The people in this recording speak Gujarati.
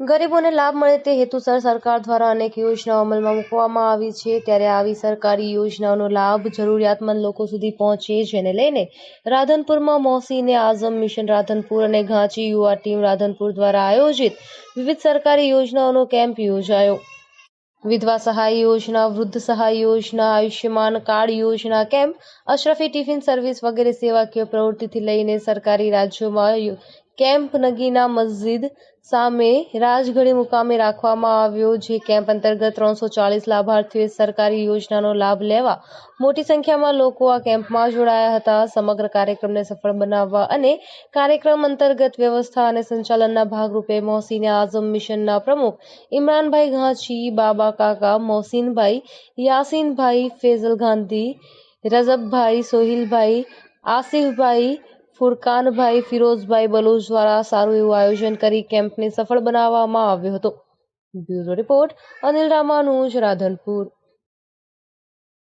ગરીબોને લાભ મળે તે હેતુસર સરકાર દ્વારા અનેક યોજનાઓ અમલમાં મૂકવામાં આવી છે. ત્યારે આવી સરકારી યોજનાઓનો લાભ જરૂરિયાતમંદ લોકો સુધી પહોંચે જેને લઈને રાધનપુરમાં મોસીને આઝમ મિશન રાધનપુર અને ઘાંચી યુવા ટીમ રાધનપુર દ્વારા આયોજિત વિવિધ સરકારી યોજનાઓનો કેમ્પ યોજાયો. વિધવા સહાય યોજના, વૃદ્ધ સહાય યોજના, આયુષ્યમાન કાર્ડ યોજના કેમ્પ, અશરફી ટિફિન સર્વિસ વગેરે સેવાકીય પ્રવૃત્તિથી લઈને સરકારી રાજ્યોમાં કેમ્પ નગીના મસ્જિદ સામે રાજગઢી મુકામે રાખવામાં આવ્યો, જે કેમ્પ અંતર્ગત ત્રણસો ચાલીસ લાભાર્થીઓએ સરકારી યોજનાનો લાભ લેવા મોટી સંખ્યામાં લોકો આ કેમ્પમાં જોડાયા હતા. સમગ્ર કાર્યક્રમને સફળ બનાવવા અને કાર્યક્રમ અંતર્ગત વ્યવસ્થા અને સંચાલનના ભાગરૂપે મોહસીને આઝમ મિશનના પ્રમુખ ઇમરાનભાઈ ઘાંચી, બાબા કાકા, મોહસીનભાઈ, યાસીનભાઈ ફેઝલ ગાંધી રઝબભાઈ સોહિલભાઈ, આસિફભાઈ ફુરકાનભાઈ, ફિરોઝભાઈ બલોચ દ્વારા સારું એવું આયોજન કરી કેમ્પને સફળ બનાવવામાં આવ્યો હતો. Bureau report Anil Ramanuj, Radhanpur.